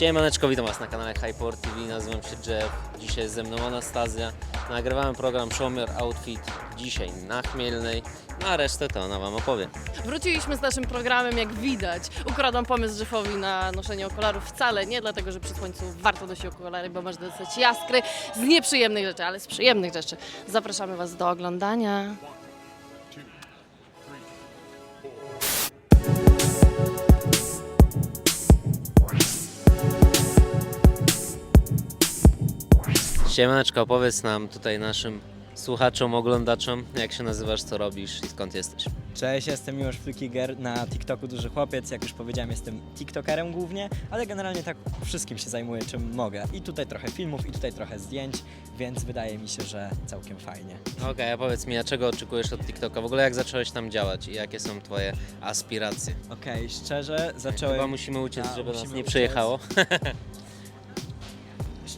Siemaneczko, witam Was na kanale Hyper TV, nazywam się Jeff, dzisiaj ze mną Anastazja. Nagrywamy program Show Me Your Outfit dzisiaj na Chmielnej, no a resztę to ona Wam opowie. Wróciliśmy z naszym programem, jak widać. Ukradłam pomysł Jeffowi na noszenie okularów wcale nie dlatego, że przy słońcu warto nosić okulary, bo można dostać jaskry z nieprzyjemnych rzeczy, ale z przyjemnych rzeczy. Zapraszamy Was do oglądania. Siemaneczko, opowiedz nam tutaj naszym słuchaczom, oglądaczom, jak się nazywasz, co robisz i skąd jesteś. Cześć, jestem Miłosz Flukiger, na TikToku Duży Chłopiec. Jak już powiedziałem, jestem TikTokerem głównie, ale generalnie tak wszystkim się zajmuję, czym mogę. I tutaj trochę filmów, i tutaj trochę zdjęć, więc wydaje mi się, że całkiem fajnie. Okej, a powiedz mi, a czego oczekujesz od TikToka? W ogóle jak zacząłeś tam działać i jakie są Twoje aspiracje? Okej, szczerze, Chyba zacząłem... musimy uciec, A, żeby nas musimy nie uciec. przejechało.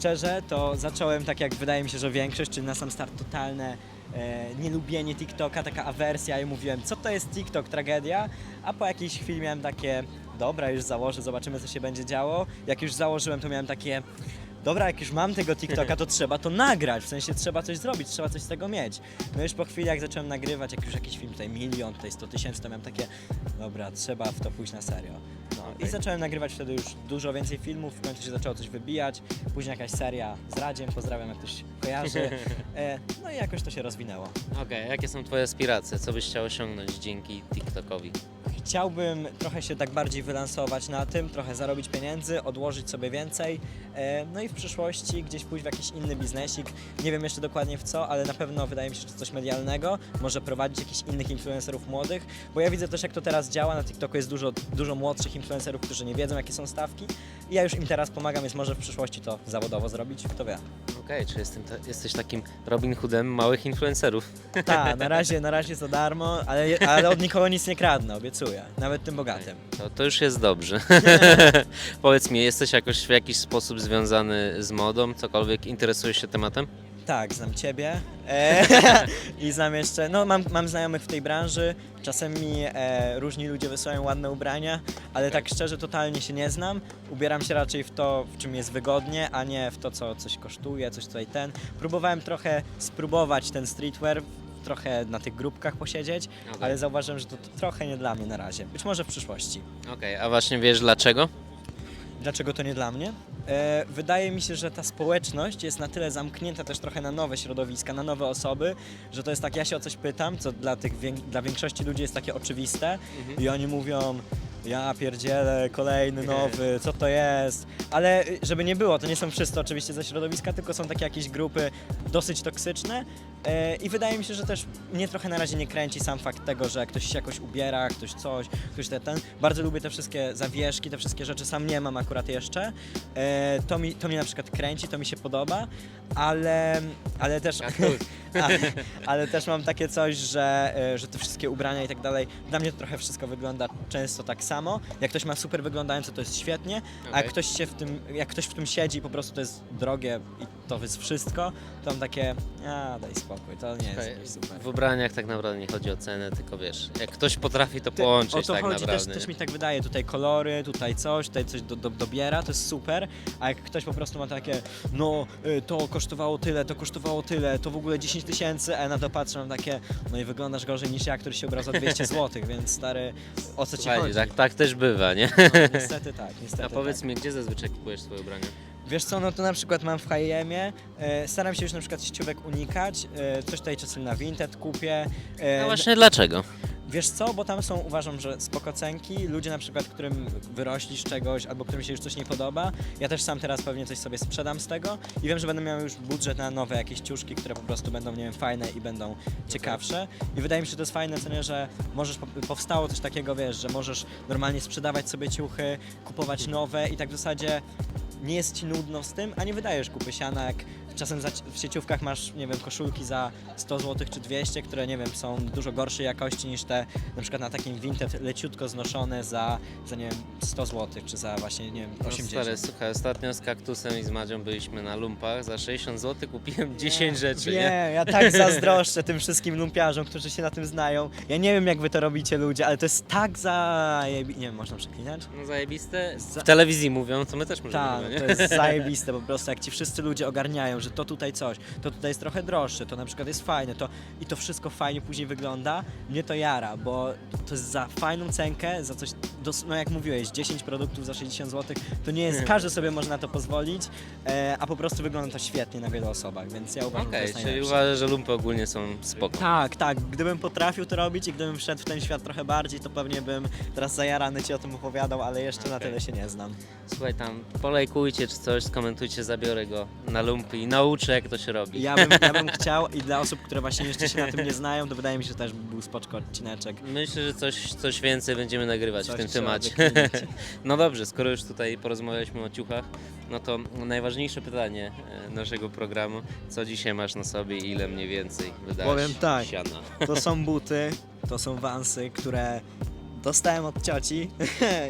Szczerze, to zacząłem tak jak wydaje mi się, że większość, czyli na sam start totalne e, nielubienie TikToka, taka awersja i mówiłem, co to jest TikTok, tragedia, a po jakiejś chwili miałem takie, dobra, już założę, zobaczymy co się będzie działo. Jak już założyłem, to miałem takie, dobra, jak już mam tego TikToka, to trzeba to nagrać, w sensie trzeba coś zrobić, trzeba coś z tego mieć. No już po chwili, jak zacząłem nagrywać, jak już jakiś film tutaj milion, tutaj 100 tysięcy, to miałem takie, dobra, trzeba w to pójść na serio. No i zacząłem nagrywać wtedy już dużo więcej filmów, w końcu się zaczęło coś wybijać, później jakaś seria z Radziem, pozdrawiam jak ktoś kojarzy, e, no i jakoś to się rozwinęło. Okej, jakie są Twoje aspiracje? Co byś chciał osiągnąć dzięki TikTokowi? Chciałbym trochę się tak bardziej wylansować na tym, trochę zarobić pieniędzy, odłożyć sobie więcej, e, no i w przyszłości gdzieś pójść w jakiś inny biznesik. Nie wiem jeszcze dokładnie w co, ale na pewno wydaje mi się, że coś medialnego, może prowadzić jakichś innych influencerów młodych, bo ja widzę też jak to teraz działa, na TikToku jest dużo, dużo młodszych influencerów, którzy nie wiedzą jakie są stawki i ja już im teraz pomagam, więc może w przyszłości to zawodowo zrobić, kto wie. Okej, czy jestem ta, jesteś takim Robin Hoodem małych influencerów? Tak, na razie, na razie za darmo, ale, ale od nikogo nic nie kradnę, obiecuję, nawet tym bogatym. To, to już jest dobrze. Powiedz mi, jesteś jakoś w jakiś sposób związany z modą? Cokolwiek interesujesz się tematem? Tak, znam ciebie e, i znam jeszcze, no mam, mam znajomych w tej branży, czasem mi e, różni ludzie wysyłają ładne ubrania, ale tak szczerze totalnie się nie znam. Ubieram się raczej w to, w czym jest wygodnie, a nie w to, co coś kosztuje, coś tutaj ten. Próbowałem trochę spróbować ten streetwear, trochę na tych grupkach posiedzieć, Okej. ale zauważyłem, że to, to trochę nie dla mnie na razie. Być może w przyszłości. Okej, a właśnie wiesz dlaczego? Dlaczego to nie dla mnie? E, wydaje mi się, że ta społeczność jest na tyle zamknięta też trochę na nowe środowiska, na nowe osoby, że to jest tak, ja się o coś pytam, co dla, tych, dla większości ludzi jest takie oczywiste i oni mówią, ja pierdzielę, kolejny nowy, co to jest? Ale y, żeby nie było, to nie są wszyscy oczywiście ze środowiska, tylko są takie jakieś grupy dosyć toksyczne e, i wydaje mi się, że też mnie trochę na razie nie kręci sam fakt tego, że ktoś się jakoś ubiera, ktoś coś, ktoś te, ten. Bardzo lubię te wszystkie zawieszki, te wszystkie rzeczy, sam nie mam akurat jeszcze. E, to, mi, to mnie na przykład kręci, to mi się podoba, ale, ale też... ale, ale też mam takie coś, że, e, że te wszystkie ubrania i tak dalej, dla mnie to trochę wszystko wygląda często tak samo. Jak ktoś ma super wyglądające, to jest świetnie, a Okej. jak ktoś się w tym, jak ktoś w tym siedzi po prostu to jest drogie i to jest wszystko, to mam takie, a daj spokój, to nie jest Okej, super. W ubraniach tak naprawdę nie chodzi o cenę, tylko wiesz, jak ktoś potrafi to Ty- połączyć o to tak chodzi, też, naprawdę. też mi tak wydaje, tutaj kolory, tutaj coś, tutaj coś do, do, dobiera, to jest super, a jak ktoś po prostu ma takie, no y, to kosztowało tyle, to kosztowało tyle, to w ogóle 10 tysięcy, a ja na to patrzę, mam takie, no i wyglądasz gorzej niż ja, który się ubrał za 200 zł, więc stary, o co ci Słuchajcie, chodzi? tak, tak też bywa, nie? No, niestety tak, niestety A powiedz tak. mi, gdzie zazwyczaj kupujesz swoje ubrania? Wiesz co, no to na przykład mam w H&M-ie, e, staram się już na przykład ściówek unikać, e, coś tutaj czasem na Vinted kupię. E, No właśnie dlaczego? Wiesz co, bo tam są uważam, że spokocenki, ludzie na przykład, którym wyrośli z czegoś albo którym się już coś nie podoba. Ja też sam teraz pewnie coś sobie sprzedam z tego i wiem, że będę miał już budżet na nowe jakieś ciuszki, które po prostu będą, nie wiem, fajne i będą ciekawsze. I wydaje mi się, że to jest fajne, co nie, że możesz, po- powstało coś takiego, wiesz, że możesz normalnie sprzedawać sobie ciuchy, kupować nowe i tak w zasadzie nie jest ci nudno z tym, a nie wydajesz kupy siana, jak czasem za, w sieciówkach masz, nie wiem, koszulki za 100 zł czy 200, które, nie wiem, są dużo gorszej jakości niż te, na przykład na takim Vinted leciutko znoszone za, za nie wiem, 100 zł, czy za właśnie, nie wiem, No 80 stary, słuchaj, ostatnio z kaktusem i z Madzią byliśmy na lumpach. Za 60 zł kupiłem 10 rzeczy, nie, nie? ja tak zazdroszczę tym wszystkim lumpiarzom, którzy się na tym znają. Ja nie wiem, jak wy to robicie, ludzie, ale to jest tak zajebi... Nie wiem, można przeklinać? No zajebiste. Za- W telewizji mówią, to my też możemy, Tak, nie? to jest zajebiste po prostu, jak ci wszyscy ludzie ogarniają, że to tutaj coś, to tutaj jest trochę droższe, to na przykład jest fajne, to i to wszystko fajnie później wygląda, mnie to jara, bo to jest za fajną cenkę, za coś, dos- no jak mówiłeś, 10 produktów za 60 zł, to nie jest, każdy sobie może na to pozwolić, e, a po prostu wygląda to świetnie na wielu osobach, więc ja uważam, że to Okej, jest czyli najlepsze. uważasz, że lumpy ogólnie są spoko. Tak, tak. Gdybym potrafił to robić i gdybym wszedł w ten świat trochę bardziej, to pewnie bym teraz zajarany ci o tym opowiadał, ale jeszcze na Okej. tyle się nie znam. Słuchaj tam, polajkujcie czy coś, skomentujcie, zabiorę go na lumpy i nauczę jak to się robi. Ja bym, ja bym chciał i dla osób, które właśnie jeszcze się na tym nie znają, to wydaje mi się, że też by był spoczko odcineczek. Myślę, że coś, coś więcej będziemy nagrywać Coś w tym trzeba temacie. wykminić. No dobrze, skoro już tutaj porozmawialiśmy o ciuchach, no to najważniejsze pytanie e, naszego programu. Co dzisiaj masz na sobie i ile mniej więcej wydałeś Powiem tak. siana? To są buty, to są wansy, które dostałem od cioci.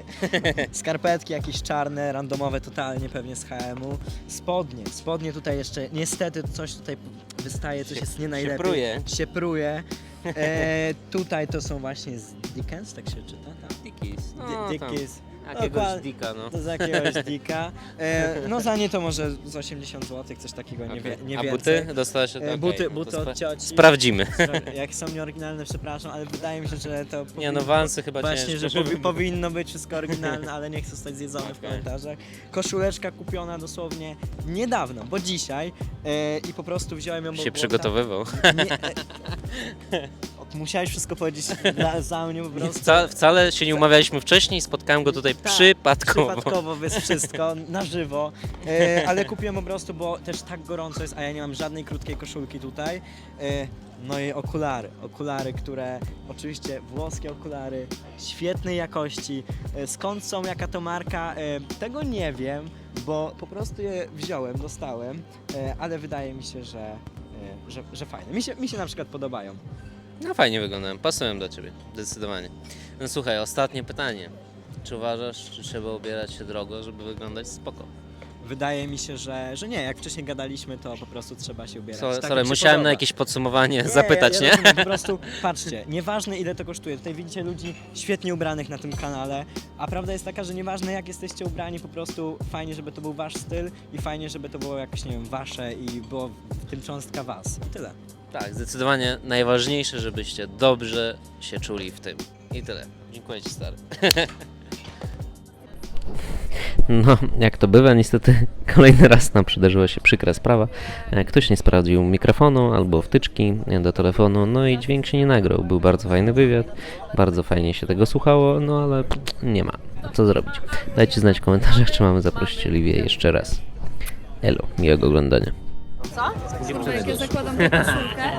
Skarpetki jakieś czarne, randomowe totalnie pewnie z HM-u. Spodnie, spodnie tutaj jeszcze, niestety coś tutaj wystaje, coś Się- jest nie najlepiej. pruje. Się pruje. E, tutaj to są właśnie z Dickens, tak się czyta? Tak. Dickies. Di- No, Dickies. Jakiegoś Dokładnie. dika, no. To z jakiegoś dika. E, no za nie to może z 80 zł, coś takiego, nie, wie, nie A więcej. buty dostałeś E, okej, buty no buty od cioci. Sprawdzimy. Jak są nieoryginalne, przepraszam, ale wydaje mi się, że to Nie no, powinno- wansy chyba Właśnie, ciężko, że powi- powinno być wszystko oryginalne, ale nie chcę zostać zjedzony w Okej. komentarzach. Koszuleczka kupiona dosłownie niedawno, bo dzisiaj e, i po prostu wziąłem ją bo się było przygotowywał. tam- Nie, e, musiałeś wszystko powiedzieć dla, za mnie po prostu. Wca, wcale się nie umawialiśmy wcześniej, spotkałem go tutaj Tak, przypadkowo. Przypadkowo jest wszystko, na żywo, e, ale kupiłem po prostu, bo też tak gorąco jest, a ja nie mam żadnej krótkiej koszulki tutaj. E, no i okulary, okulary, które oczywiście włoskie okulary, świetnej jakości. E, skąd są, jaka to marka, e, tego nie wiem, bo po prostu je wziąłem, dostałem, e, ale wydaje mi się, że, e, że, że fajne. Mi się, mi się na przykład podobają. No fajnie wyglądają, pasują do ciebie, zdecydowanie. No słuchaj, ostatnie pytanie. Czy uważasz, czy trzeba ubierać się drogo, żeby wyglądać spoko? Wydaje mi się, że, że nie, jak wcześniej gadaliśmy, to po prostu trzeba się ubierać. Sorry, tak, sorry się musiałem podoba. na jakieś podsumowanie Nie, zapytać, ja, nie? rozumiem, po prostu patrzcie, nieważne ile to kosztuje. Tutaj widzicie ludzi świetnie ubranych na tym kanale, a prawda jest taka, że nieważne jak jesteście ubrani, po prostu fajnie, żeby to był wasz styl i fajnie, żeby to było jakoś, nie wiem, wasze i było w tym cząstka was. I tyle. Tak, zdecydowanie najważniejsze, żebyście dobrze się czuli w tym. I tyle. Dziękuję Ci stary. No, jak to bywa, niestety kolejny raz nam przydarzyła się przykra sprawa. E, Ktoś nie sprawdził mikrofonu albo wtyczki e, do telefonu, no i dźwięk się nie nagrał. Był bardzo fajny wywiad, bardzo fajnie się tego słuchało, no ale nie ma. Co zrobić? Dajcie znać w komentarzach, czy mamy zaprosić Oliwię jeszcze raz. Elo, miłego oglądania. Jak ja zakładam tę koszulkę,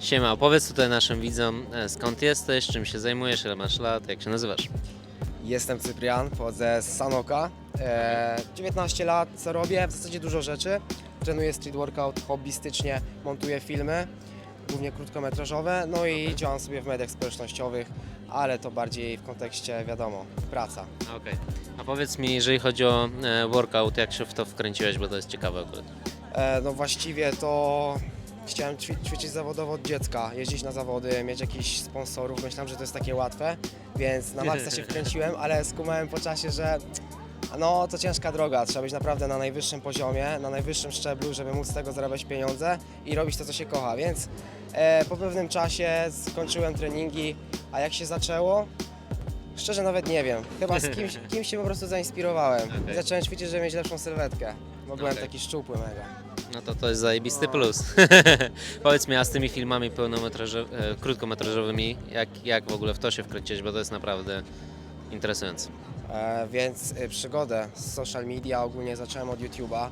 Siema, opowiedz tutaj naszym widzom e, skąd jesteś, czym się zajmujesz, ile masz lat, jak się nazywasz. Jestem Cyprian, pochodzę z Sanoka. E, 19 lat, co robię? W zasadzie dużo rzeczy. Trenuję street workout hobbystycznie, montuję filmy, głównie krótkometrażowe, no i działam sobie w mediach społecznościowych, ale to bardziej w kontekście, wiadomo, praca. Okej. A powiedz mi, jeżeli chodzi o e, workout, jak się w to wkręciłeś, bo to jest ciekawe akurat. E, no właściwie to chciałem ćwi- ćwiczyć zawodowo od dziecka, jeździć na zawody, mieć jakichś sponsorów. Myślałem, że to jest takie łatwe, więc na maksa się wkręciłem, ale skumałem po czasie, że no to ciężka droga. Trzeba być naprawdę na najwyższym poziomie, na najwyższym szczeblu, żeby móc z tego zarabiać pieniądze i robić to, co się kocha. Więc e, po pewnym czasie skończyłem treningi, a jak się zaczęło? Szczerze nawet nie wiem. Chyba z kimś, kimś się po prostu zainspirowałem. Okej. Zacząłem ćwiczyć, żeby mieć lepszą sylwetkę, bo byłem Okej. taki szczupły mega. No to to jest zajebisty plus. Powiedz mi, a z tymi filmami pełnometrażowymi, e, krótkometrażowymi, jak, jak w ogóle w to się wkręciłeś, bo to jest naprawdę interesujące. E, więc y, przygodę z social media ogólnie zacząłem od YouTube'a.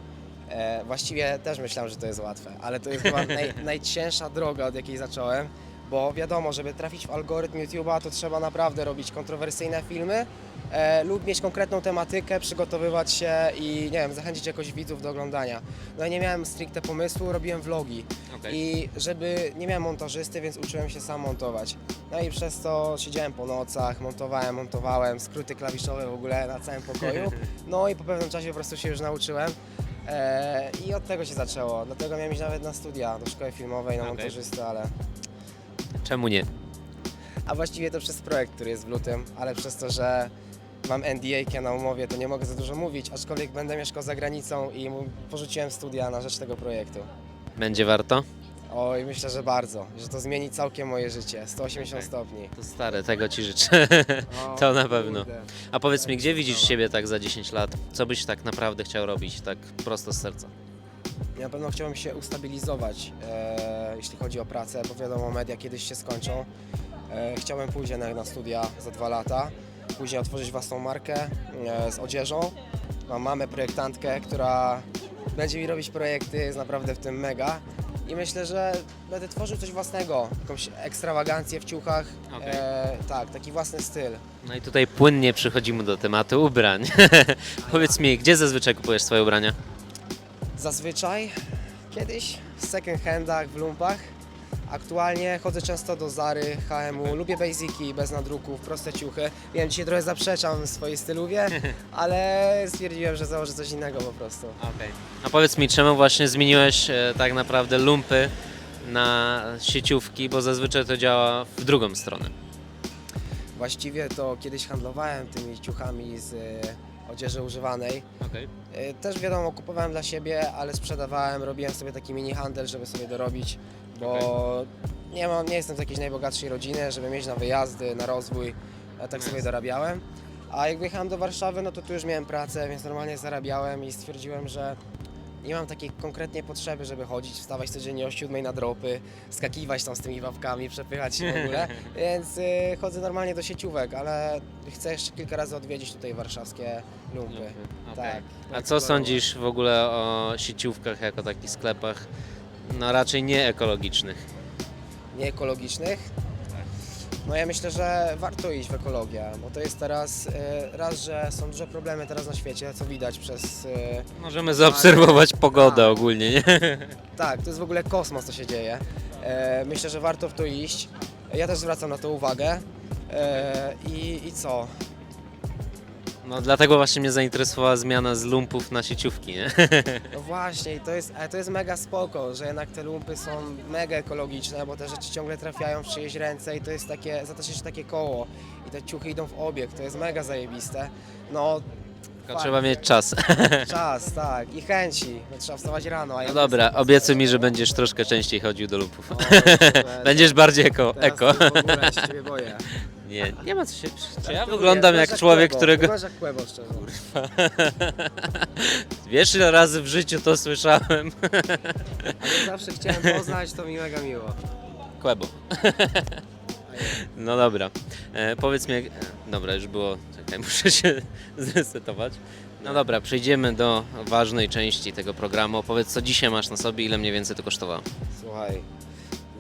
E, właściwie też myślałem, że to jest łatwe, ale to jest chyba naj, najcięższa droga, od jakiej zacząłem, bo wiadomo, żeby trafić w algorytm YouTube'a, to trzeba naprawdę robić kontrowersyjne filmy e, lub mieć konkretną tematykę, przygotowywać się i nie wiem, zachęcić jakoś widzów do oglądania. No i nie miałem stricte pomysłu, robiłem vlogi i żeby nie miałem montażysty, więc uczyłem się sam montować. No i przez to siedziałem po nocach, montowałem, montowałem, skróty klawiszowe w ogóle na całym pokoju. No i po pewnym czasie po prostu się już nauczyłem. E, I od tego się zaczęło. Dlatego miałem iść nawet na studia do szkoły filmowej, na Okej. montażystę, ale. Czemu nie? A właściwie to przez projekt, który jest w lutym, ale przez to, że mam NDA na umowie, to nie mogę za dużo mówić, aczkolwiek będę mieszkał za granicą i porzuciłem studia na rzecz tego projektu. Będzie warto? Oj, myślę, że bardzo, że to zmieni całkiem moje życie, 180 Okej. stopni. To stare, tego ci życzę. O, To na pewno. kurde. A powiedz mi, gdzie widzisz siebie tak za 10 lat? Co byś tak naprawdę chciał robić, tak prosto z serca? Ja na pewno chciałbym się ustabilizować, e, jeśli chodzi o pracę, bo wiadomo, media kiedyś się skończą. E, chciałbym pójść jednak na studia za dwa lata, później otworzyć własną markę e, z odzieżą. Mam mamę projektantkę, która będzie mi robić projekty, jest naprawdę w tym mega. I myślę, że będę tworzył coś własnego, jakąś ekstrawagancję w ciuchach, Okej. e, tak, taki własny styl. No i tutaj płynnie przechodzimy do tematu ubrań. Powiedz mi, gdzie zazwyczaj kupujesz swoje ubrania? Zazwyczaj kiedyś w second handach, w lumpach. Aktualnie chodzę często do Zary, H&M-u, lubię basiki bez nadruków, proste ciuchy. Wiem, dzisiaj trochę zaprzeczam swojej styluwie, ale stwierdziłem, że założę coś innego po prostu. A powiedz mi, czemu właśnie zmieniłeś e, tak naprawdę lumpy na sieciówki, bo zazwyczaj to działa w drugą stronę. Właściwie to kiedyś handlowałem tymi ciuchami z e, odzieży używanej. E, Też wiadomo, kupowałem dla siebie, ale sprzedawałem, robiłem sobie taki mini handel, żeby sobie dorobić, bo nie, mam, nie jestem z jakiejś najbogatszej rodziny, żeby mieć na wyjazdy, na rozwój, tak sobie Jasne. dorabiałem. A jak wyjechałem do Warszawy, no to tu już miałem pracę, więc normalnie zarabiałem i stwierdziłem, że nie mam takiej konkretnie potrzeby, żeby chodzić, wstawać codziennie o 7 na dropy, skakiwać tam z tymi wapkami, przepychać się w ogóle, więc y, chodzę normalnie do sieciówek, ale chcę jeszcze kilka razy odwiedzić tutaj warszawskie Tak. A co sądzisz w ogóle o sieciówkach jako takich sklepach, no raczej nie ekologicznych? Nieekologicznych? No ja myślę, że warto iść w ekologię, bo to jest teraz y, raz, że są duże problemy teraz na świecie, co widać przez... y, Możemy zaobserwować pogodę Tak. ogólnie, nie? Tak, to jest w ogóle kosmos, co się dzieje. E, myślę, że warto w to iść. Ja też zwracam na to uwagę. E, i, I co? No dlatego właśnie mnie zainteresowała zmiana z lumpów na sieciówki, nie? No właśnie, i to jest, ale to jest mega spoko, że jednak te lumpy są mega ekologiczne, bo te rzeczy ciągle trafiają w czyjeś ręce i to jest takie, za to się takie koło i te ciuchy idą w obieg, to jest mega zajebiste. No, Tylko fajnie. trzeba mieć czas. czas, tak, i chęci, no, trzeba wstawać rano. A ja No dobra, obiecuj mi, że będziesz troszkę częściej chodził do lumpów. O, super. Będziesz bardziej eko. Teraz eko. to w ogóle się ciebie boję. Nie, nie ma co się... Czy ja wyglądam jak człowiek, którego... Wyglądasz jak Kłebo, szczerze. Wiesz ile razy w życiu to słyszałem? Ale zawsze chciałem poznać, to mi mega miło. Kłebo. No dobra. E, powiedz mi, jak... e, dobra, już było. Czekaj, muszę się zresetować. No dobra, przejdziemy do ważnej części tego programu. Powiedz, co dzisiaj masz na sobie, ile mniej więcej to kosztowało? Słuchaj,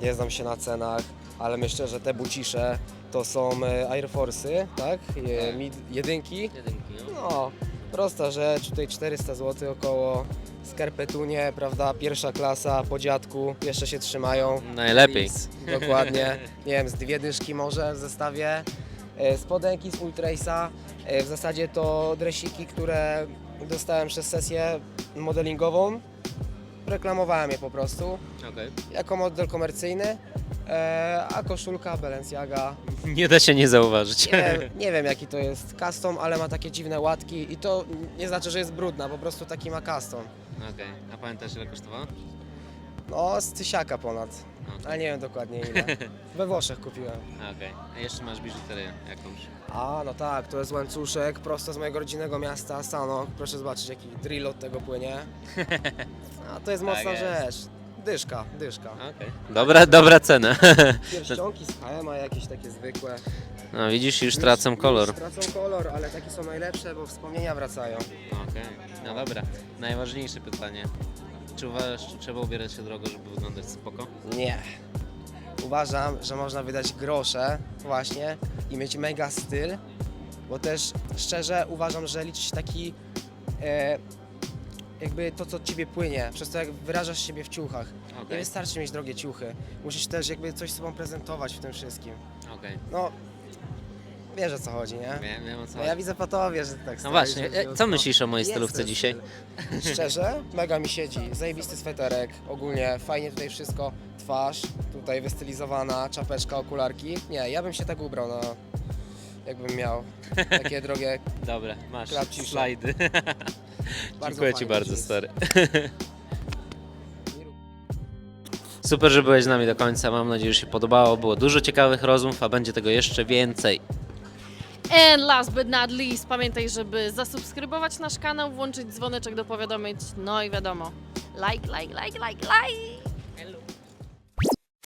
nie znam się na cenach, ale myślę, że te bucisze to są e, Air Force'y, tak? Je, Tak. mid, jedynki. Jedynki, No, prosta rzecz, tutaj 400 zł około. Skarpetunie, prawda, pierwsza klasa, po dziadku, jeszcze się trzymają. Najlepiej. Nic, dokładnie. Nie wiem, z dwie dyszki może w zestawie. E, Spodenki z Ultrace'a. E, W zasadzie to dresiki, które dostałem przez sesję modelingową. Reklamowałem je po prostu Okej. jako model komercyjny. E, a koszulka Balenciaga. Nie da się nie zauważyć. Nie, nie wiem jaki to jest custom, ale ma takie dziwne łatki i to nie znaczy, że jest brudna, po prostu taki ma custom. Okej, a pamiętasz ile kosztowało? No, z tysiaka ponad, ale nie wiem dokładnie ile. We Włoszech kupiłem. Okej, a jeszcze masz biżuterię jakąś. A, no tak, to jest łańcuszek prosto z mojego rodzinnego miasta, Sanok. Proszę zobaczyć, jaki drill od tego płynie. A to jest Tak mocna jest. rzecz. Dyszka, dyszka. Okej. Dobra, dobra cena. Pierścionki z HM, jakieś takie zwykłe. No widzisz, już tracą kolor. Już tracą kolor, ale takie są najlepsze, bo wspomnienia wracają. Okej, no dobra. Najważniejsze pytanie. Czy uważasz, czy trzeba ubierać się drogo, żeby wyglądać spoko? Nie. uważam, że można wydać grosze właśnie i mieć mega styl, bo też szczerze uważam, że liczy się taki e, jakby to, co od ciebie płynie, przez to jak wyrażasz siebie w ciuchach. Nie wystarczy mieć drogie ciuchy, musisz też jakby coś sobą prezentować w tym wszystkim. Okej, No, wiesz o co chodzi, nie? wiem, wiem o co No ja widzę po tobie, że tak No właśnie, że- e, co myślisz o mojej Jest stylówce ten dzisiaj? styl. Szczerze, mega mi siedzi. Zajebisty sweterek, ogólnie fajnie tutaj wszystko. Twarz, tutaj wystylizowana, czapeczka, okularki. Nie, ja bym się tak ubrał, no. Jakbym miał takie drogie, Dobra, masz Klapcisze. slajdy. Dziękuję Ci bardzo, stary. Super, że byłeś z nami do końca. Mam nadzieję, że się podobało. Było dużo ciekawych rozmów, a będzie tego jeszcze więcej. And last but not least, pamiętaj, żeby zasubskrybować nasz kanał, włączyć dzwoneczek do powiadomień, no i wiadomo, like, like, like, like, like.